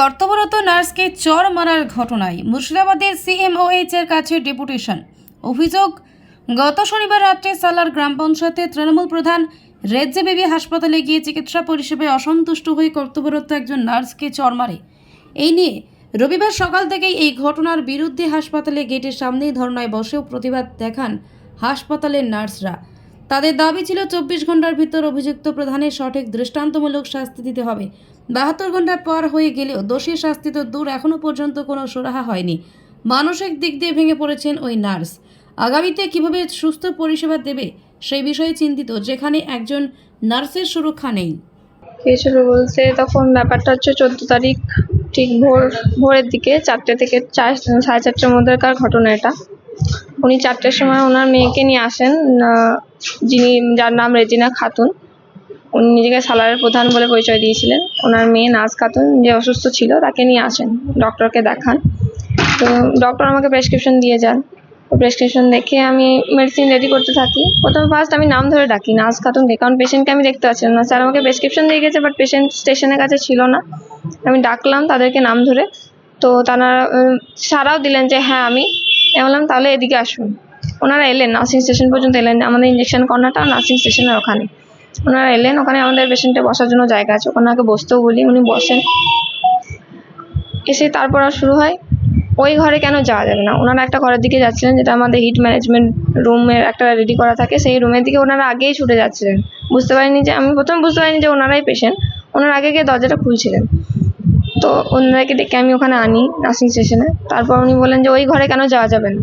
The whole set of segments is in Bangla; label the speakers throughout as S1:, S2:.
S1: কর্তব্যরত নার্সকে চর মারার ঘটনায় মুর্শিদাবাদের সিএমওএইচ এর কাছে ডেপুটেশন। অভিযোগ, গত শনিবার রাত্রে সালার গ্রাম পঞ্চায়েতের তৃণমূল প্রধান রেজ্জে বেবি হাসপাতালে গিয়ে চিকিৎসা পরিষেবায় অসন্তুষ্ট হয়ে কর্তব্যরত একজন নার্সকে চর মারে। এই নিয়ে রবিবার সকাল থেকেই এই ঘটনার বিরুদ্ধে হাসপাতালে গেটের সামনেই ধর্নায় বসেও প্রতিবাদ দেখান হাসপাতালের নার্সরা। তাদের দাবি ছিল চব্বিশ ঘণ্টার ভিতর অভিযুক্ত প্রধানের সঠিক দৃষ্টান্তমূলক শাস্তি দিতে হবে। বাহাত্তর ঘণ্টা পর হয়ে গেলেও দোষীর শাস্তি তো দূর এখনও পর্যন্ত কোনো সুরাহা হয়নি। মানসিক দিক দিয়ে ভেঙে পড়েছেন ওই নার্স। আগামীতে কীভাবে সুস্থ পরিষেবা দেবে সেই বিষয়ে চিন্তিত, যেখানে একজন নার্সের সুরক্ষা নেই।
S2: হয়েছিল বলতে তখন ব্যাপারটা হচ্ছে চোদ্দ তারিখ, ঠিক ভোর, ভোরের দিকে চারটে থেকে চার, সাড়ে চারটের মধ্যেকার ঘটনা এটা। উনি চারটের সময় ওনার মেয়েকে নিয়ে আসেন যিনি, যার নাম রেজিনা খাতুন, উনি নিজেকে সালারের প্রধান বলে পরিচয় দিয়েছিলেন। ওনার মেয়ে নাজ খাতুন যে অসুস্থ ছিল, তাকে নিয়ে আসেন, ডক্টরকে দেখান। তো ডক্টর আমাকে প্রেসক্রিপশন দিয়ে যান। প্রেসক্রিপশন দেখে আমি মেডিসিন রেডি করতে থাকি। প্রথমে ফার্স্ট আমি নাম ধরে ডাকি নার্স খাতুনকে কারণ পেশেন্টকে আমি দেখতে পাচ্ছিলাম না। স্যার আমাকে প্রেসক্রিপশন দিয়ে গেছে বাট পেশেন্ট স্টেশনের কাছে ছিল না। আমি ডাকলাম তাদেরকে নাম ধরে। তো তারা সারাও দিলেন যে হ্যাঁ আমি। আমি বললাম, তাহলে এদিকে আসুন। ওনারা এলেন, নার্সিং স্টেশন পর্যন্ত এলেন, আমাদের ইঞ্জেকশন কর্নারটা নার্সিং স্টেশনের ওখানে। ওনারা এলেন, ওখানে আমাদের পেশেন্টে বসার জন্য জায়গা আছে, ওনাকে বসতেও বলি, উনি বসেন। এসে তারপর আর শুরু হয়, ওই ঘরে কেন যাওয়া যাবে না? ওনারা একটা ঘরের দিকে যাচ্ছিলেন, যেটা আমাদের হিট ম্যানেজমেন্ট রুমের একটা রেডি করা থাকে, সেই রুমের দিকে ওনারা আগেই ছুটে যাচ্ছিলেন। বুঝতে পারিনি যে, আমি প্রথম বুঝতে পারিনি যে ওনারাই পেশেন্ট ওনারা আগে গিয়ে দরজাটা খুলছিলেন। তো ওনাদেরকে ডেকে আমি ওখানে আনি নার্সিং স্টেশনে। তারপর উনি বললেন যে, ওই ঘরে কেন যাওয়া যাবে না?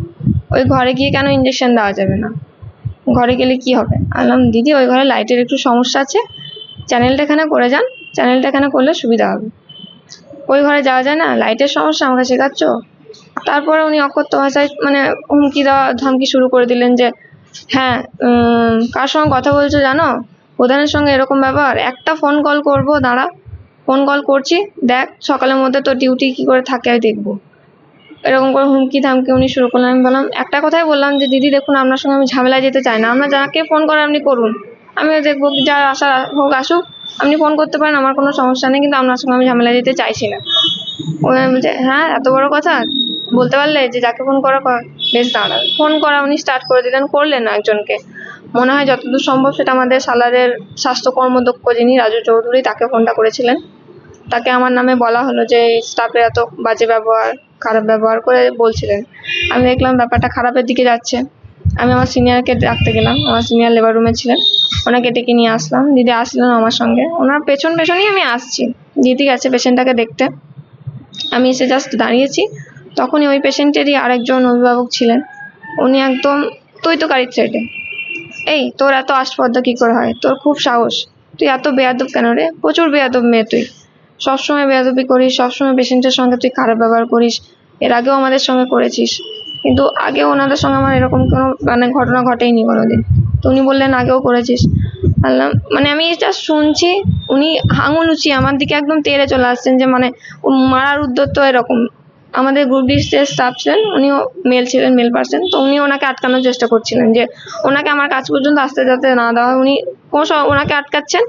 S2: ওই ঘরে গিয়ে কেন ইঞ্জেকশন দেওয়া যাবে না? ঘরে গেলে কি হবে? আমি বললাম দিদি, ওই ঘরে লাইটের একটু সমস্যা আছে। চ্যানেলটা এখানে করে যান। চ্যানেলটা এখানে করলে সুবিধা হবে। ওই ঘরে যাওয়া যায় না? লাইটের সমস্যা, আমাকে শেখাচ্ছ? তারপরে উনি অকথ্য ভাষায় মানে হুমকি দেওয়া, ধমকি শুরু করে দিলেন যে হ্যাঁ কার সঙ্গে কথা বলছো জানো? প্রধানের সঙ্গে এরকম ব্যাপার একটা ফোন কল করব, দাঁড়া। ফোন কল করছি, দেখ, সকালের মধ্যে তোর ডিউটি কি করে থাকে, আমি দেখব। এরকম করে হুমকি ধামকি উনি শুরু করলেন। আমি বললাম, একটা কথাই বললাম যে, দিদি, দেখুন, আপনার সঙ্গে আমি ঝামেলায় যেতে চাই না। আপনার যাকে ফোন করে আপনি করুন। আমিও দেখব যা আসা হোক আসুক, আপনি ফোন করতে পারেন, আমার কোনো সমস্যা নেই, কিন্তু আপনার সঙ্গে আমি ঝামেলায় যেতে চাইছি না। বলছে হ্যাঁ এত বড় কথা? বলতে পারলে যে, যাকে ফোন করা বেশ দাঁড়া ফোন করা উনি স্টার্ট করে দিলেন, করলেন একজনকে। মনে হয় যতদূর সম্ভব সেটা আমাদের সালারের স্বাস্থ্য কর্মদক্ষ যিনি, রাজু চৌধুরী, তাকে ফোনটা করেছিলেন। তাকে আমার নামে বলা হলো যে স্টাফের এত বাজে ব্যবহার খারাপ ব্যবহার করে বলছিলেন। আমি দেখলাম ব্যাপারটা খারাপের দিকে যাচ্ছে। আমি আমার সিনিয়রকে ডাকতে গেলাম। আমার সিনিয়র লেবার রুমে ছিলেন। ওনাকে ডেকে নিয়ে আসলাম। দিদি আসলেন আমার সঙ্গে। ওনার পেছন পেছনই আমি আসছি। দিদি গেছে পেশেন্টটাকে দেখতে। আমি এসে জাস্ট দাঁড়িয়েছি। তখনই ওই পেশেন্টেরই আরেকজন অভিভাবক ছিলেন। উনি একদম তুই তো গাড়ির থ্রেটে এই, তোর এত আস্পর্ধা কী করে হয়? তোর খুব সাহস। তুই এত বেয়াদব কেন রে? প্রচুর বেয়াদব মেয়ে তুই। সবসময় বেয়াদবি করিস, সবসময় পেশেন্টের সঙ্গে তুই খারাপ ব্যবহার করিস। এর আগেও আমাদের সঙ্গে করেছিস। কিন্তু আগে ওনাদের সঙ্গে আমার এরকম কোনো মানে ঘটনা ঘটেইনি কোনোদিন। তো উনি বললেন, আগেও করেছিস। মানে আমি জাস্ট শুনছি, উনি আঙুল উঁচিয়ে আমার দিকে একদম তেড়ে চলে আসছেন যে মানে মারার উদ্যত এরকম। আমাদের গ্রুপ ডি যে স্টাফ ছিলেন, উনিও মেল ছিলেন মেল পার্সন তো উনি ওনাকে আটকানোর চেষ্টা করছিলেন যে ওনাকে আমার কাজ পর্যন্ত আসতে যাতে না দেওয়া উনি কোনো ওনাকে আটকাচ্ছেন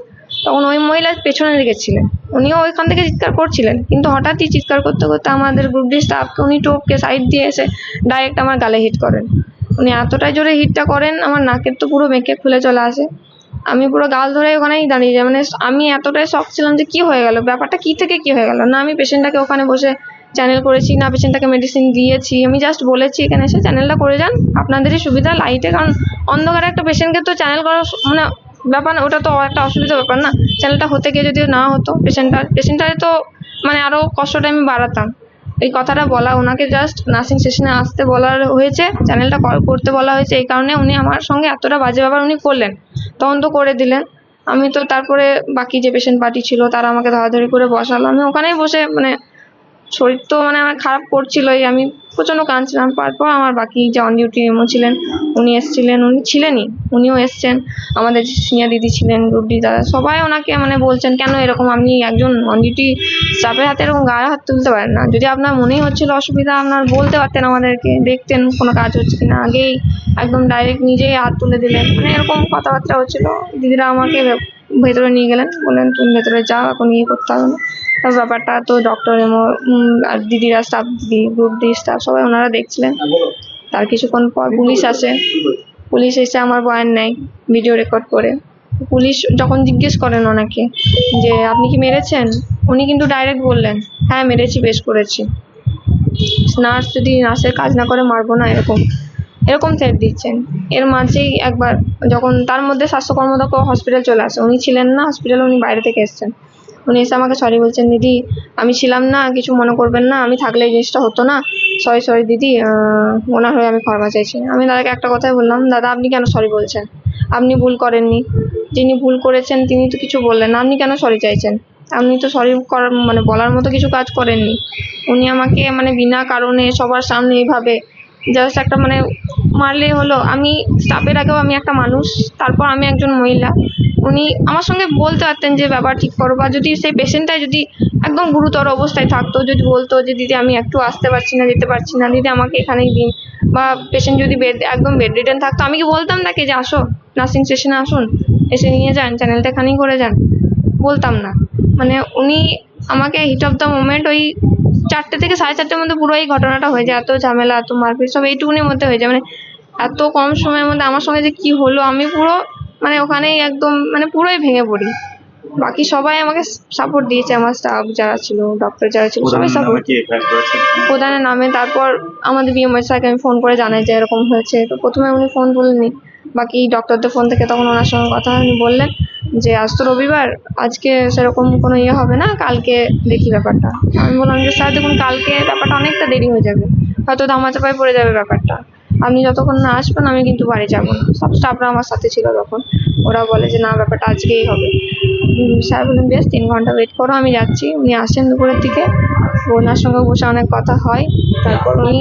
S2: তখন ওই মহিলা পেছনের দিকে ছিলেন উনিও ওইখান থেকে চিৎকার করছিলেন। কিন্তু হঠাৎই চিৎকার করতে করতে আমাদের গ্রুপ ডি স্টাফকে উনি টোপকে সাইড দিয়ে এসে ডাইরেক্ট আমার গালে হিট করেন। উনি এতটাই জোরে হিটটা করেন, আমার নাকের তো পুরো মেকে খুলে চলে আসে। আমি পুরো গাল ধরে ওখানেই দাঁড়িয়ে যাই। মানে আমি এতটাই শখ ছিলাম যে কি হয়ে গেল? ব্যাপারটা কি থেকে কি হয়ে গেল? না, আমি পেশেন্টটাকে ওখানে বসে চ্যানেল করেছি, না পেশেন্টটাকে মেডিসিন দিয়েছি। আমি জাস্ট বলেছি এখানে এসে চ্যানেলটা করে যান। আপনাদেরই সুবিধা লাইটে কারণ অন্ধকারে একটা পেশেন্টকে তো চ্যানেল করা মানে ব্যাপার না, ওটা তো একটা অসুবিধা ব্যাপার না। চ্যানেলটা হতে গিয়ে যদি না হতো পেশেন্টটার পেশেন্টটারে তো মানে আরও কষ্টটা আমি বাড়াতাম। এই কথাটা বলা, ওনাকে জাস্ট নার্সিং সেশনে আসতে বলা হয়েছে চ্যানেলটা কল করতে বলা হয়েছে। এই কারণে উনি আমার সঙ্গে এতটা বাজে ব্যাপার উনি করলেন। তখন তো করে দিলেন। আমি তো তারপরে বাকি যে পেশেন্ট পার্টি ছিল, তারা আমাকে ধরাধরি করে বসালো। আমি ওখানেই বসে মানে শরীর তো মানে আমার খারাপ করছিলই। আমি প্রচণ্ড কাঁদছিলাম। তারপর আমার বাকি যে অন ডিউটি এমও ছিলেন, উনি এসছিলেন। উনি ছিলেনই, উনিও এসছেন। আমাদের সিনিয়র দিদি ছিলেন গ্রুপ ডি দাদা সবাই ওনাকে মানে বলছেন, কেন এরকম? আপনি একজন অন ডিউটি স্টাফের হাতে এরকম গায়ে হাত তুলতে পারেন না। যদি আপনার মনেই হচ্ছিল অসুবিধা, আপনার বলতে পারতেন আমাদেরকে, দেখতেন কোনো কাজ হচ্ছে কিনা। আগেই একদম ডাইরেক্ট নিজেই হাত তুলে দিলেন। মানে এরকম কথাবার্তা হচ্ছিল। দিদিরা আমাকে ভেতরে নিয়ে গেলেন। বললেন, তুমি ভেতরে যাও, এখন ইয়ে করতে হবে না। ব্যাপারটা তো ডক্টর এমো আর দিদিরা স্টাফ দিদি গ্রুপ ডি স্টাফ সবাই ওনারা দেখছিলেন। তার কিছুক্ষণ পর পুলিশ আসে। পুলিশ এসে আমার বয়ান নেয় ভিডিও রেকর্ড করে। পুলিশ যখন জিজ্ঞেস করেন ওনাকে যে, আপনি কি মেরেছেন? উনি কিন্তু ডাইরেক্ট বললেন হ্যাঁ মেরেছি, বেশ করেছি। নার্স যদি নার্সের কাজ না করে, মারবো না, এরকম। এরকম থ্রেট দিচ্ছেন। এর মাঝেই একবার যখন, তার মধ্যে স্বাস্থ্য কর্মদক্ষ হসপিটাল চলে আসে। উনি ছিলেন না হসপিটালে উনি বাইরে থেকে এসেছেন। উনি এসে আমাকে সরি বলছেন, দিদি, আমি ছিলাম না, কিছু মনে করবেন না, আমি থাকলে এই জিনিসটা হতো না। সরি সরি দিদি ওনার হয়ে আমি ক্ষমা চাইছি। আমি দাদাকে একটা কথাই বললাম, দাদা, আপনি কেন সরি বলছেন? আপনি ভুল করেননি। যিনি ভুল করেছেন, তিনি তো কিছু বললেন না। আপনি কেন সরি চাইছেন? আপনি তো সরি করার মানে বলার মতো কিছু কাজ করেননি। উনি আমাকে মানে বিনা কারণে সবার সামনে এইভাবে জাস্ট একটা মানে মারলে হলো। আমি স্টাফের আগেও আমি একটা মানুষ, তারপর আমি একজন মহিলা। উনি আমার সঙ্গে বলতে পারতেন যে, ব্যাপার ঠিক করো। বা যদি সেই পেশেন্টটাই যদি একদম গুরুতর অবস্থায় থাকতো, যদি বলতো যে, দিদি, আমি একটু আসতে পারছি না, যেতে পারছি না, দিদি, আমাকে এখানেই দিন। বা পেশেন্ট যদি বেড একদম বেড রিটার্ন থাকতো, আমি কি বলতাম নাকি যে, আসো নার্সিং স্টেশনে আসুন, এসে নিয়ে যান চ্যানেলটা এখানেই করে যান? বলতাম না। মানে উনি আমাকে হিট অফ দ্য মোমেন্ট ওই চারটে থেকে সাড়ে চারটের মধ্যে পুরো এই ঘটনাটা হয়ে যায়। এত ঝামেলা, এত মারপিট, সব এইটুকুনির মধ্যে হয়ে যায়। মানে এত কম সময়ের মধ্যে আমার সঙ্গে যে কি হলো, আমি পুরো মানে ওখানেই একদম মানে পুরোই ভেঙে পড়ি। বাকি সবাই আমাকে সাপোর্ট দিয়েছে আমার স্টাফ যারা ছিল ডক্টর যারা ছিল সবাই সাপোর্ট প্রধানের নামে। তারপর আমাদের বিএমএস স্যারকে আমি ফোন করে জানাই যে এরকম হয়েছে। তো প্রথমে উনি ফোন তুলেননি। বাকি ডক্টরদের ফোন থেকে তখন ওনার সঙ্গে কথা উনি বললেন যে আজ তো রবিবার আজকে সেরকম কোনো ইয়ে হবে না কালকে দেখি ব্যাপারটা। আমি বললাম যে স্যার দেখুন কালকে ব্যাপারটা অনেকটা দেরি হয়ে যাবে। হয়তো ধামাচাপায় পড়ে যাবে ব্যাপারটা। আপনি যতক্ষণ না আসবেন আমি কিন্তু বাড়ি যাব না। সব স্টাফরা আমার সাথে ছিল তখন। ওরা বলে যে, না, ব্যাপারটা আজকেই হবে। স্যার বললেন, বেশ, তিন ঘণ্টা ওয়েট করো, আমি যাচ্ছি। উনি আসেন দুপুরের দিকে। ওনার সঙ্গে বসে অনেক কথা হয়। তারপর উনি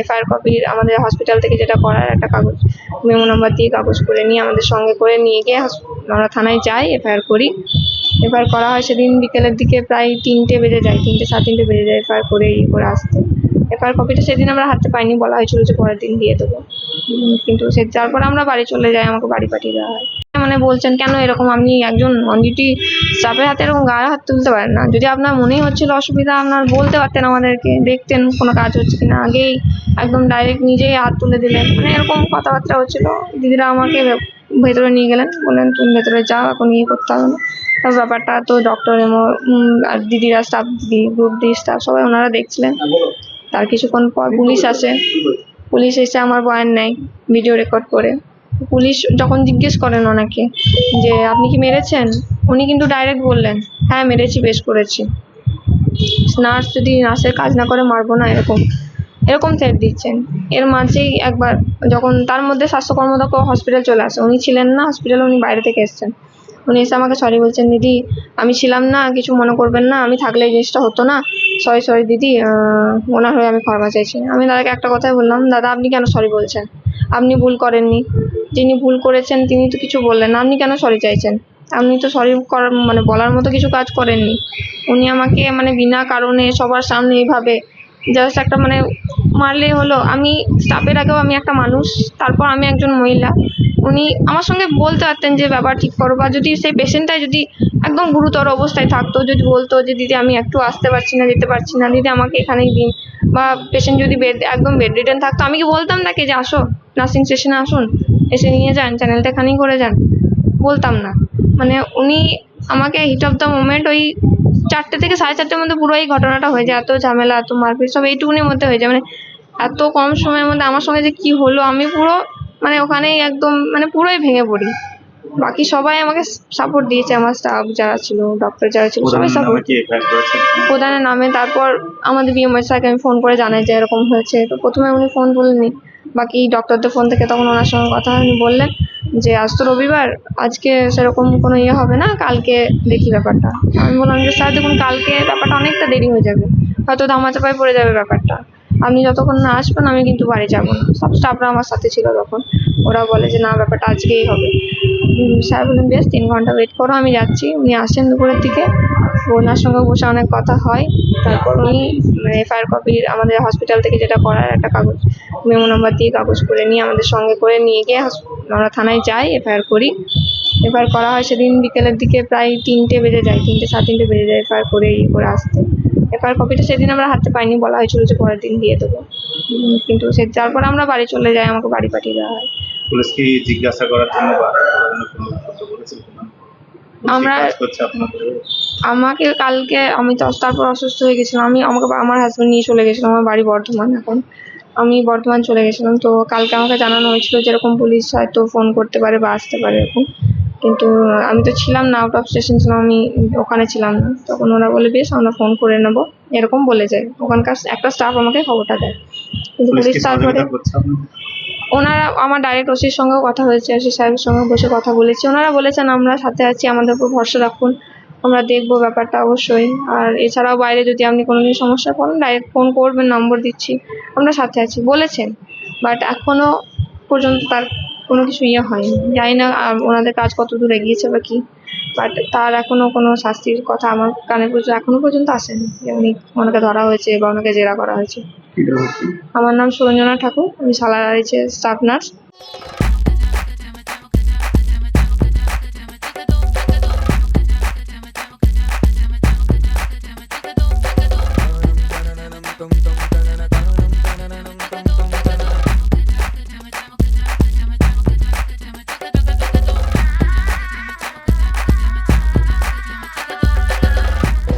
S2: এফআইআর কপি আমাদের হসপিটাল থেকে যেটা করার, একটা কাগজ মেমো নাম্বার দিয়ে কাগজ করে নিয়ে আমাদের সঙ্গে করে নিয়ে গিয়ে আমরা থানায় যাই, এফআইআর করি। এফআইআর করা হয় সেদিন বিকেলের দিকে প্রায় তিনটে বেজে যায়, তিনটে সাড়ে তিনটে বেজে যায় এফআইআর করে ইয়ে করে আসতে। এফআইআর কপিটা সেদিন আমরা হাতে পাইনি, বলা হয়েছিল যে পরের দিন দিয়ে দেবো। কিন্তু সে তারপর আমরা বাড়ি চলে যাই, আমাকে বাড়ি পাঠিয়ে দেওয়া হয়। মানে বলছেন, কেন এরকম? আপনি একজন অন ডিউটি স্টাফের হাতে এরকম গায়ে হাত তুলতে পারেন না। যদি আপনার মনেই হচ্ছিল অসুবিধা, আপনার বলতে পারতেন আমাদেরকে, দেখতেন কোনো কাজ হচ্ছে কিনা। আগেই একদম ডাইরেক্ট নিজেই হাত তুলে দিলেন। মানে এরকম কথাবার্তা হচ্ছিল। দিদিরা আমাকে ভেতরে নিয়ে গেলেন। বললেন, তুমি ভেতরে যাও, এখন ইয়ে করতে হবে না। তার ব্যাপারটা তো ডক্টর এমো আর দিদিরা স্টাফ দিদি গ্রুপ ডি স্টাফ সবাই ওনারা দেখছিলেন। তার কিছুক্ষণ পর পুলিশ আসে। পুলিশ এসে আমার বয়ান নেয় ভিডিও রেকর্ড করে। পুলিশ যখন জিজ্ঞেস করেন ওনাকে যে আপনি কি মেরেছেন? উনি কিন্তু ডাইরেক্ট বললেন হ্যাঁ মেরেছি বেশ করেছি। নার্স যদি নার্সের কাজ না করে মারবো না এরকম। এরকম থ্রেট দিচ্ছেন। এর মাঝেই একবার যখন তার মধ্যে স্বাস্থ্য কর্মদক্ষ হসপিটাল চলে আসে উনি ছিলেন না হসপিটালে উনি বাইরে থেকে এসেছেন। উনি এসে আমাকে সরি বলছেন দিদি আমি ছিলাম না কিছু মনে করবেন না আমি থাকলে এই জিনিসটা হতো না। সরি সরি দিদি ওনার হয়ে আমি ক্ষমা চাইছি। আমি দাদাকে একটা কথাই বললাম, দাদা, আপনি কেন সরি বলছেন? আপনি ভুল করেননি। যিনি ভুল করেছেন, তিনি তো কিছু বললেন না। আপনি কেন সরি চাইছেন? আপনি তো সরি করার মানে বলার মতো কিছু কাজ করেননি। উনি আমাকে মানে বিনা কারণে সবার সামনে এইভাবে জাস্ট একটা মানে মারলে হলো। আমি স্টাফের আগেও আমি একটা মানুষ, তারপর আমি একজন মহিলা। উনি আমার সঙ্গে বলতে পারতেন যে, ব্যাপার ঠিক করো। বা যদি সেই পেশেন্টটাই যদি একদম গুরুতর অবস্থায় থাকতো। যদি বলতো যে, দিদি, আমি একটু আসতে পারছি না, যেতে পারছি না, দিদি, আমাকে এখানেই দিন। বা পেশেন্ট যদি বেড একদম বেড রিটার্ন থাকতো, আমি কি বলতাম নাকি যে, আসো নার্সিং স্টেশনে আসুন, এসে নিয়ে যান চ্যানেলটা এখানেই করে যান? বলতাম না। মানে উনি আমাকে হিট অফ দ্য মোমেন্ট ওই চারটে থেকে সাড়ে চারটের মধ্যে পুরো এই ঘটনাটা হয়ে যায়। এত ঝামেলা, এত মারপিট, সব এইটুকুনির মধ্যে হয়ে যায়। মানে এত কম সময়ের মধ্যে আমার সঙ্গে যে কি হলো, আমি পুরো মানে ওখানেই একদম মানে পুরোই ভেঙে পড়ি। বাকি সবাই আমাকে সাপোর্ট দিয়েছে আমার স্টাফ যারা ছিল ডক্টর যারা ছিল সবাই সাপোর্ট প্রধানের নামে। তারপর আমাদের বিএমএস স্যারকে আমি ফোন করে জানাই যে এরকম হয়েছে। তো প্রথমে উনি ফোন তুলেননি। বাকি ডক্টরদের ফোন থেকে তখন ওনার সঙ্গে কথা উনি বললেন যে আজ তো রবিবার আজকে সেরকম কোনো ইয়ে হবে না কালকে দেখি ব্যাপারটা। আমি বললাম যে স্যার দেখুন কালকে ব্যাপারটা অনেকটা দেরি হয়ে যাবে। হয়তো ধামাচাপায় পড়ে যাবে ব্যাপারটা। আপনি যতক্ষণ না আসবেন আমি কিন্তু বাড়ি যাব না। সব স্টাফরা আমার সাথে ছিল তখন। ওরা বলে যে, না, ব্যাপারটা আজকেই হবে। স্যার বললেন, বেশ, তিন ঘণ্টা ওয়েট করো, আমি যাচ্ছি। উনি আসেন দুপুরের দিকে। ওনার সঙ্গে বসে অনেক কথা হয়। তারপর উনি মানে এফআইআর কপি আমাদের হসপিটাল থেকে যেটা করার, একটা কাগজ মেমো নাম্বার দিয়ে কাগজ করে নিয়ে আমাদের সঙ্গে করে নিয়ে গিয়ে আমরা থানায় যাই এফআইআর করি। এফআইআর করা হয় সেদিন বিকেলের দিকে প্রায় তিনটে বেজে যায়, তিনটে, সাড়ে তিনটে বেজে যায় এফআইআর করে ইয়ে করে আসতে। এফআইআর কপিটা সেদিন আমরা হাতে পাইনি, বলা হয়েছিল যে পরের দিন দিয়ে দেবো। কিন্তু সে তারপর আমরা বাড়ি চলে যাই, আমাকে বাড়ি পাঠিয়ে দেওয়া হয়।
S3: পুলিশ কি জিজ্ঞাসা করার জন্য বা অন্য কোনো কথা বলেছিল
S2: আমরা-? আমাকে কালকে আমি তো তারপর অসুস্থ হয়ে গেছিলাম। আমি আমাকে আমার হাজবেন্ড নিয়ে চলে গেছিলাম আমার বাড়ি বর্ধমান এখন। আমি বর্ধমান চলে গেছিলাম। তো কালকে আমাকে জানানো হয়েছিল যেরকম পুলিশ হয়তো ফোন করতে পারে বা আসতে পারে এরকম। কিন্তু আমি তো ছিলাম না আউট অফ স্টেশন ছিলাম আমি ওখানে ছিলাম না। তখন ওরা বলে বেশ আমরা ফোন করে নেব। এরকম বলে যায়। ওখানকার একটা স্টাফ আমাকে খবরটা দেয়। কিন্তু
S3: পুলিশ
S2: তারপরে? ওনারা আমার ডাইরেক্ট ওসির সঙ্গেও কথা হয়েছে ওসি সাহেবের সঙ্গে বসে কথা বলেছি। ওনারা বলেছেন, আমরা সাথে আছি, আমাদের উপর ভরসা রাখুন, আমরা দেখব ব্যাপারটা অবশ্যই। আর এছাড়াও বাইরে যদি আপনি কোনো দিন সমস্যা পড়েন ডাইরেক্ট ফোন করবেন, নম্বর দিচ্ছি, আমরা সাথে আছি। বলেছেন বাট এখনও পর্যন্ত তার কোনো কিছু ইয়ে হয়নি। জানি না ওনাদের কাজ কত দূর এগিয়েছে বা কি। বাট তার এখনও কোনো শাস্তির কথা আমার কানে পর্যন্ত এখনও পর্যন্ত আসেনি। যে উনি ওনাকে ধরা হয়েছে বা ওনাকে জেরা করা হয়েছে। আমার নাম সুরঞ্জনা ঠাকুর আমি সালার আইছে staff nurse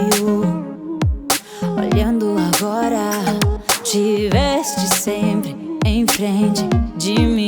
S4: óbvio olhando agora tiveste sempre em frente de mim